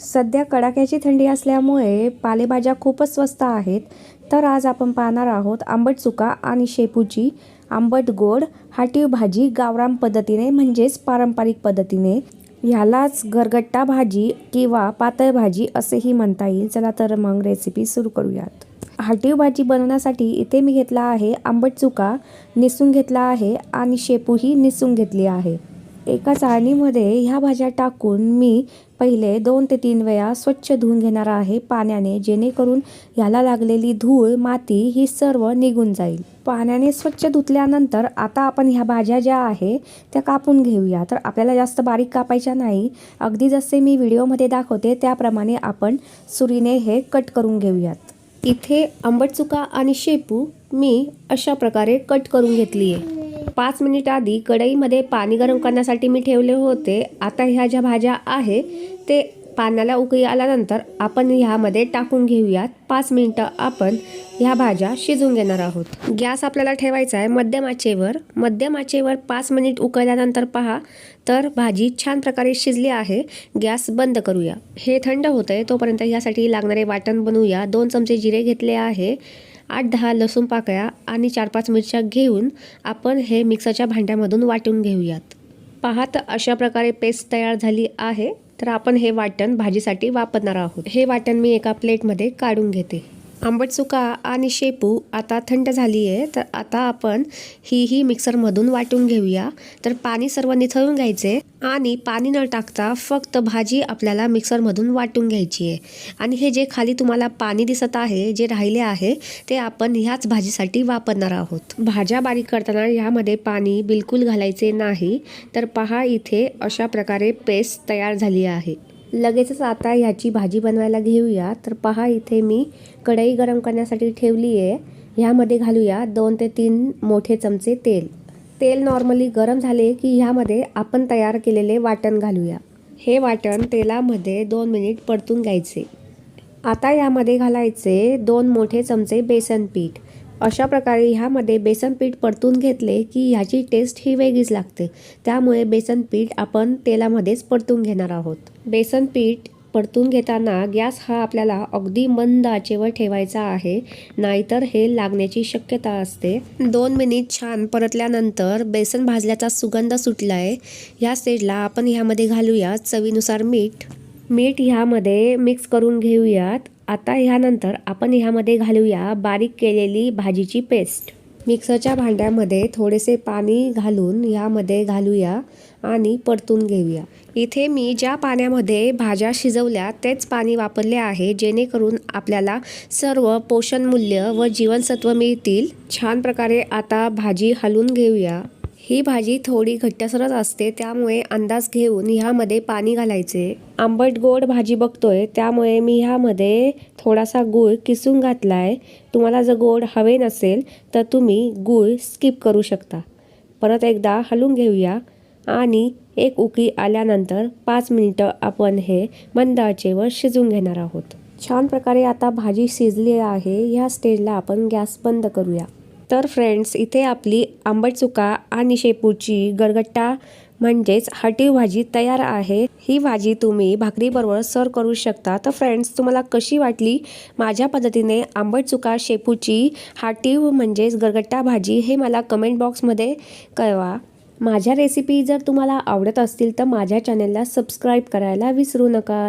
सध्या कडाक्याची थंडी असल्यामुळे पालेभाज्या खूपच स्वस्त आहेत. तर आज आपण पाहणार आहोत आंबट चुका आणि शेपूची आंबट गोड हाटीव भाजी गावराम पद्धतीने म्हणजेच पारंपरिक पद्धतीने. ह्यालाच घरगट्टा भाजी किंवा पातळ भाजी असेही म्हणता येईल. चला तर मग रेसिपी सुरू करूयात. हाटीव भाजी बनवण्यासाठी इथे मी घेतला आहे आंबट चुका निसून घेतला आहे आणि शेपूही निसून घेतली आहे. एका चाळणीमध्ये ह्या भाज्या टाकून मी पहिले दोन ते तीन वेळा स्वच्छ धुवून घेणार आहे पाण्याने जेणेकरून ह्याला लागलेली धूळ माती ही सर्व निघून जाईल. पाण्याने स्वच्छ धुतल्यानंतर आता आपण ह्या भाज्या ज्या आहे त्या कापून घेऊया. तर आपल्याला जास्त बारीक कापायच्या नाही. अगदी जसे मी व्हिडिओमध्ये दाखवते त्याप्रमाणे आपण सुरीने हे कट करून घेऊयात. इथे आंबट चुका आणि शेपू मी अशा प्रकारे कट करून घेतली आहे पाच मिनिट आधी कढईमध्ये पाणी गरम करण्यासाठी मी ठेवले होते. आता ह्या ज्या भाज्या आहे ते पाण्याला उकळी आल्यानंतर आपण ह्यामध्ये टाकून घेऊयात. पाच मिनटं आपण ह्या भाज्या शिजून घेणार आहोत. गॅस आपल्याला ठेवायचा आहे मध्यम आचेवर. मध्यम आचेवर पाच मिनिट उकळल्यानंतर पहा तर भाजी छान प्रकारे शिजली आहे. गॅस बंद करूया. हे थंड होतं आहे तोपर्यंत ह्यासाठी लागणारे वाटण बनवूया. दोन चमचे जिरे घेतले आहे. आठ दहा लसूण पाकळ्या आणि चार पाच मिरच्या घेऊन आपण हे मिक्सरच्या भांड्यामधून वाटून घेऊयात. पाहत अशा प्रकारे पेस्ट तयार झाली आहे. तर आपण हे वाटण भाजीसाठी वापरणार आहोत. हे वाटण मी एका प्लेटमध्ये काढून घेते. आंबट चुका आणि शेपू आता थंड झाली आहे तर आता आपण ही ही मिक्सरमधून वाटून घेऊया. तर पाणी सर्व निथळून घ्यायचे आणि पाणी न टाकता फक्त भाजी आपल्याला मिक्सरमधून वाटून घ्यायची आहे आणि हे जे खाली तुम्हाला पाणी दिसत आहे जे राहिले आहे ते आपण ह्याच भाजीसाठी वापरणार आहोत. भाज्या बारीक करताना ह्यामध्ये पाणी बिलकुल घालायचे नाही. तर पहा इथे अशा प्रकारे पेस्ट तयार झाली आहे. लगेचच आता ह्याची भाजी बनवायला घेऊया. तर पहा इथे मी कढई गरम करण्यासाठी ठेवली आहे ह्यामध्ये घालूया दोन ते तीन मोठे चमचे तेल. तेल नॉर्मली गरम झाले की ह्यामध्ये आपण तयार केलेले वाटण घालूया. हे वाटण तेलामध्ये दोन मिनिट परतून घ्यायचे. आता यामध्ये घालायचे दोन मोठे चमचे बेसन पीठ. अशा प्रकारे ह्यामध्ये बेसन पीठ परतून घेतले की ह्याची टेस्ट ही वेगळीच लागते. त्यामुळे बेसन पीठ आपण तेलामध्येच परतून घेणार आहोत. बेसन पीठ परतून घेताना गॅस हा आपल्याला अगदी मंद आचेवर ठेवायचा आहे नाहीतर हे लागण्याची शक्यता असते. दोन मिनिट छान परतल्यानंतर बेसन भाजल्याचा सुगंध सुटला आहे ह्या स्टेजला आपण ह्यामध्ये घालूया चवीनुसार मीठ. मीठ ह्यामध्ये मिक्स करून घेऊयात. आता ह्यानंतर आपण ह्यामध्ये घालूया बारीक केलेली भाजीची पेस्ट. मिक्सरच्या भांड्यामध्ये थोडेसे पाणी घालून ह्यामध्ये घालूया आणि परतून घेऊया. इथे मी ज्या पाण्यामध्ये भाज्या शिजवल्या तेच पाणी वापरले आहे जेणेकरून आपल्याला सर्व पोषणमूल्य व जीवनसत्व मिळतील. छान प्रकारे आता भाजी हलवून घेऊया. ही भाजी थोडी घट्टसरच असते त्यामुळे अंदाज घेऊन ह्यामध्ये पाणी घालायचे. आंबट गोड भाजी बघतोय त्यामुळे मी ह्यामध्ये थोडासा गूळ किसून घातलाय. तुम्हाला जर गोड हवे नसेल तर तुम्ही गूळ स्किप करू शकता. परत एकदा हलून घेऊया. आणि एक उकळी आल्यानंतर पाच मिनिटं आपण हे मंद आचेवर घेणार आहोत. छान प्रकारे आता भाजी शिजली आहे. ह्या स्टेजला आपण गॅस बंद करूया. तर फ्रेंड्स इथे आपली आंबट चुका आणि शेपूची गरगट्टा म्हणजेच हटीव भाजी तयार आहे. ही भाजी तुम्ही भाकरीबरोबर सर्व करू शकता. तर फ्रेंड्स तुम्हाला कशी वाटली माझ्या पद्धतीने आंबट चुका शेपूची हाटीव म्हणजेच गरगट्टा भाजी हे मला कमेंट बॉक्समध्ये कळवा. माझ्या रेसिपी जर तुम्हाला आवडत असतील तर माझ्या चॅनलला सबस्क्राईब करायला विसरू नका.